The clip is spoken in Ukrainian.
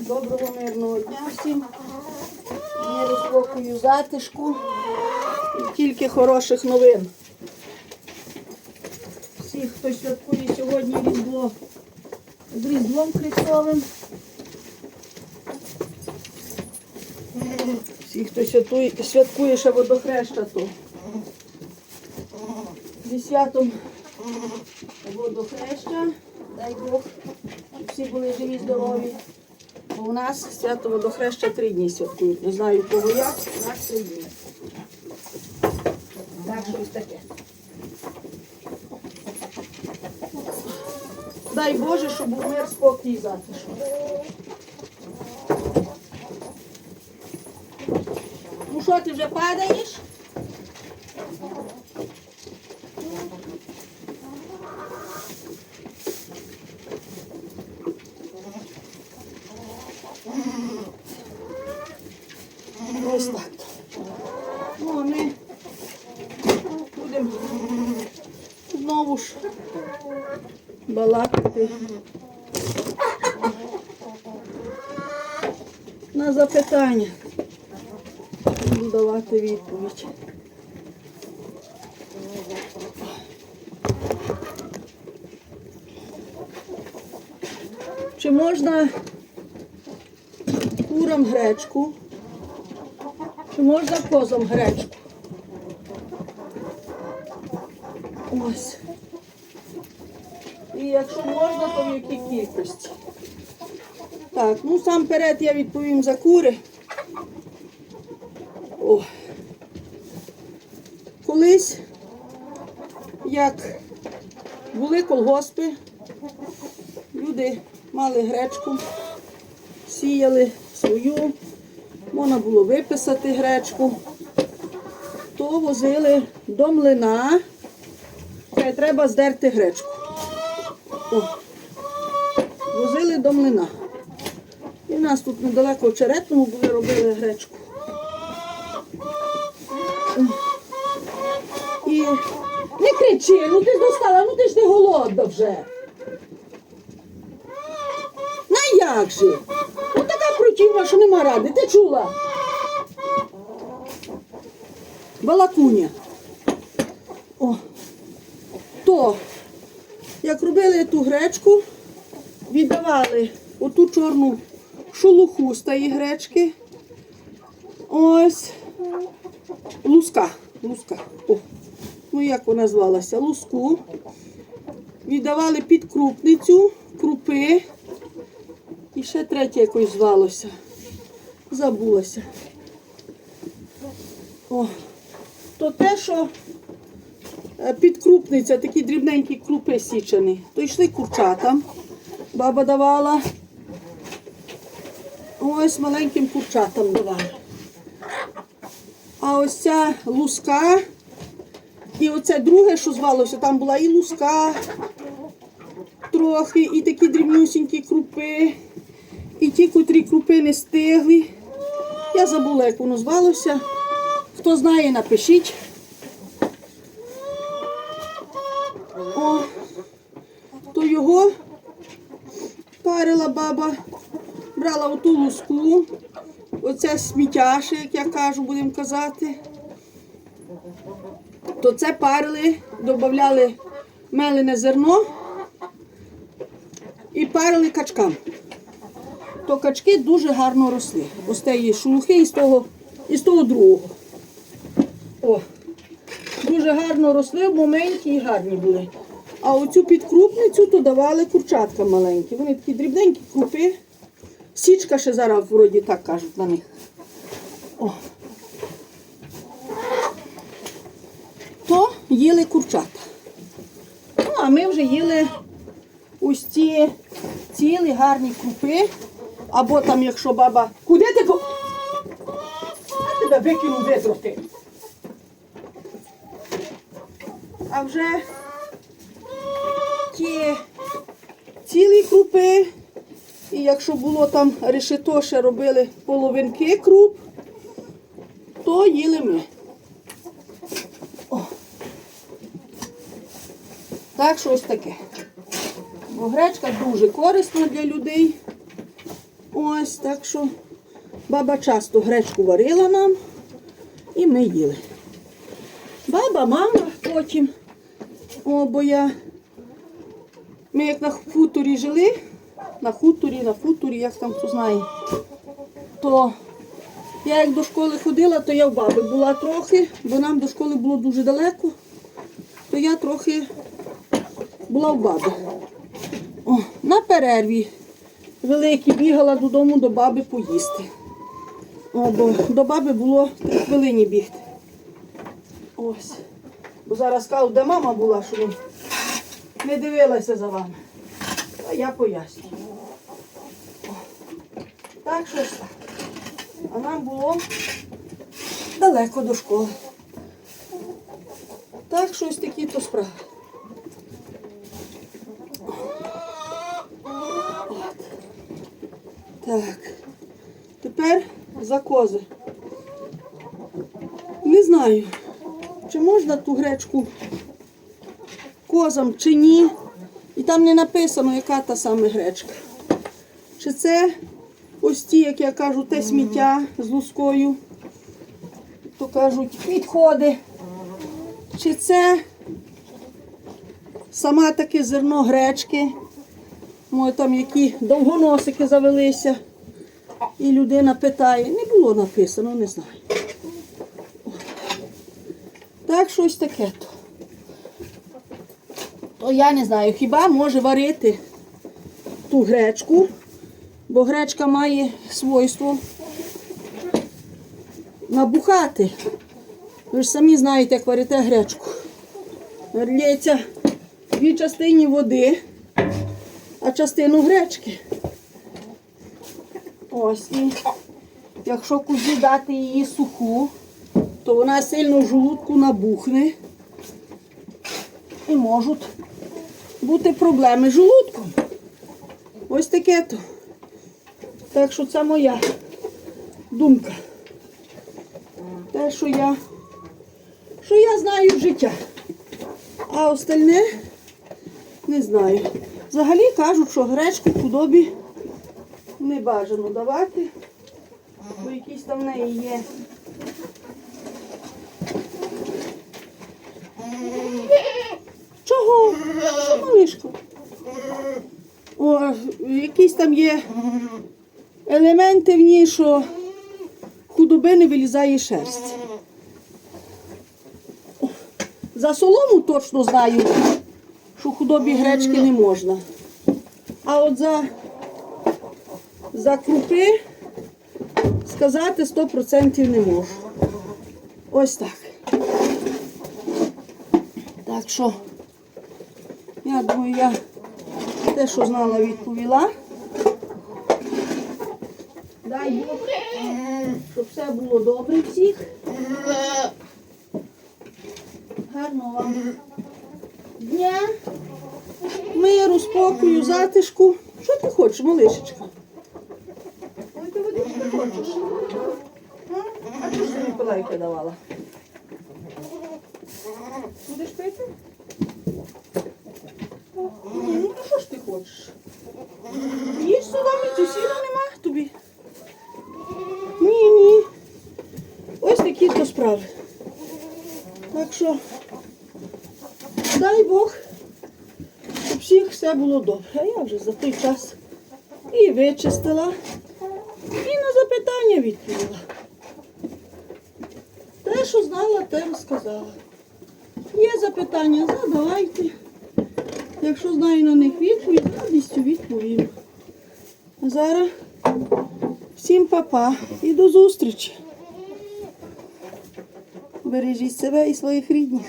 Доброго мирного дня всім. Миру, спокою, затишку і тільки хороших новин. Всі, хто святкує сьогодні Різдво з Різдвом Христовим. Всі, хто святує, святкує ще водохреща, то зі святом водохреща. Дай Бог, щоб всі були живі, здорові. У нас свято водохреща три дні святкують. Не знаю кого як, у нас три дні. Так, щось таке. Дай Боже, щоб був мир, спокій затишок. Ну що, ти вже падаєш? Ось так. Ну, а ми будемо знову ж балакати на запитання. Буду давати відповідь. Чи можна курам гречку? Чи можна козам гречку? Ось. Якщо можна, то в якій кількості? Так, ну сам перед я відповім за кури. О. Колись, як були колгоспи, люди мали гречку, сіяли свою, можна було виписати гречку, то возили до млина, треба здерти гречку. О, возили до млина. І в нас тут недалеко в Черетному були робили гречку. І не кричи, ну ти ж достала, ну ти ж не голодна вже. На як же? Ну така противна, що нема ради. Ти чула? Балакуня. О. То, як робили ту гречку, віддавали оту чорну шелуху з тієї гречки. Ось луска. Луска. О. Ну, як вона звалася? Луску. Віддавали під крупницю, крупи. І ще третє якось звалося. Забулася. О, то те, що підкрупниця, такі дрібненькі крупи січені, то йшли курчатам. Баба давала. Ось маленьким курчатам давала. А ось ця луска. І оце друге, що звалося, там була і луска трохи, і такі дрібнюсінькі крупи. І ті, котрі крупи не стигли. Я забула, як воно звалося. Хто знає, напишіть. То його парила баба, брала оту луску, оце сміттяше, як я кажу, будемо казати. То це парили, додавали мелене зерно і парили качкам то качки дуже гарно росли. Ось тієї шелухи і з того, і з того другого. О, дуже гарно росли, маленькі і гарні були. А оцю підкрупницю то давали курчатка маленькі. Вони такі дрібненькі крупи. Січка ще зараз вроді так кажуть на них. О. То їли курчата. Ну, а ми вже їли ось ці цілі гарні крупи. Або там, якщо баба. Куди ти по. Я тебе викину витрохи. А вже ті цілі крупи. І якщо було там решето, ще робили половинки круп, то їли ми. О. Так що ось таке. Бо гречка дуже корисна для людей. Ось так що баба часто гречку варила нам і ми їли. Баба, мама потім. О, бо я. Ми як на хуторі жили, на хуторі, на хуторі, як там хто знає, то я як до школи ходила, то я в баби була трохи, бо нам до школи було дуже далеко, то я трохи була в баби. О, на перерві великій бігала додому до баби поїсти. О, бо до баби було три хвилині бігти. Ось. Бо зараз кажу, де мама була, що не дивилася за вами. А я пояснюю. Так, щось так. А нам було далеко до школи. Так, щось такі то справи. Так. Тепер за кози. Не знаю, чи можна ту гречку козам чи ні. І там не написано, яка та саме гречка. Чи це ось ті, як я кажу, те сміття з лускою, то кажуть, відходи. Чи це сама таке зерно гречки, Може, там які довгоносики завелися. І людина питає, не було написано, не знаю. Так, щось таке то. То я не знаю, хіба може варити ту гречку, бо гречка має свойство набухати. Ви ж самі знаєте, як варите гречку. Лється дві частині води, а частину гречки. Ось і якщо кузі дати її суху, то вона сильно в набухне і можуть бути проблеми з желудком. Ось таке то. Так що це моя думка. Те, що я, що я знаю життя. А остальне не знаю. Взагалі кажуть, що гречку худобі не бажано давати, бо якісь там в неї є. Що. О, якісь там є елементи в ній, що худоби не вилізає шерсть. За солому точно знаю, що худобі гречки не можна. А от за, за крупи сказати 100% не можу. Ось так. Так що, я думаю, я те, що знала, відповіла. Дай Бог, щоб все було добре всіх. Гарного вам дня, миру, спокою, затишку. Що ти хочеш, малишечка? Ой, ти хочеш? А що ж ти Миколайка давала? Будеш пити? Ні, ну що ж ти хочеш? Їж сюди, цю сіла нема тобі. Ні, ні. Ось такі то справи. Так що, дай Бог, щоб всіх все було добре. А я вже за той час і вичистила, і на запитання відповіла. Те, що знала, те розказала. Є запитання, задавайте. Якщо знаю на них відповідь, радістю відповім. А зараз всім папа і до зустрічі. Бережіть себе і своїх рідних.